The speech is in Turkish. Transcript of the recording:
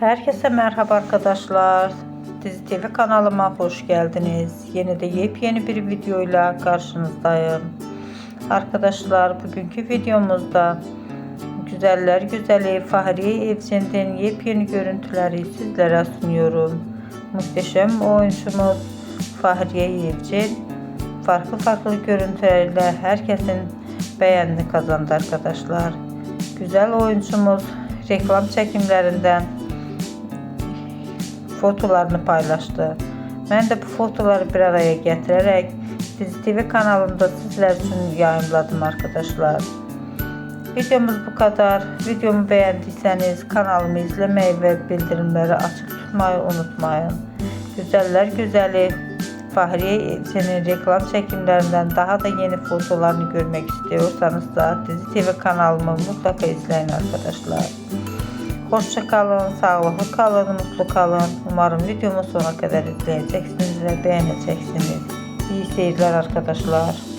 Herkese merhaba arkadaşlar. Dizi TV kanalıma hoş geldiniz. Yeni de yepyeni bir videoyla karşınızdayım. Arkadaşlar bugünkü videomuzda güzeller güzeli Fahriye Evcen'den yepyeni görüntüleri sizlere sunuyorum. Muhteşem oyuncumuz Fahriye Evcen farklı farklı görüntülerle herkesin beğenini kazandı arkadaşlar. Güzel oyuncumuz reklam çekimlerinden fotolarını paylaştı. Ben de bu fotoları bir araya getirerek Dizi TV kanalımda sizler için yayınladım arkadaşlar. Videomuz bu kadar. Videomu beğendiyseniz kanalımı izlemeyi ve bildirimleri açık tutmayı unutmayın. Güzeller güzeli Fahriye Evcen'in reklam çekimlerinden daha da yeni fotolarını görmek istiyorsanız da Dizi TV kanalımı mutlaka izleyin arkadaşlar. Hoşça kalın, sağlıklı kalın, mutlu kalın. Umarım videomu sona kadar izleyeceksiniz ve beğeneceksiniz. İyi seyirler arkadaşlar.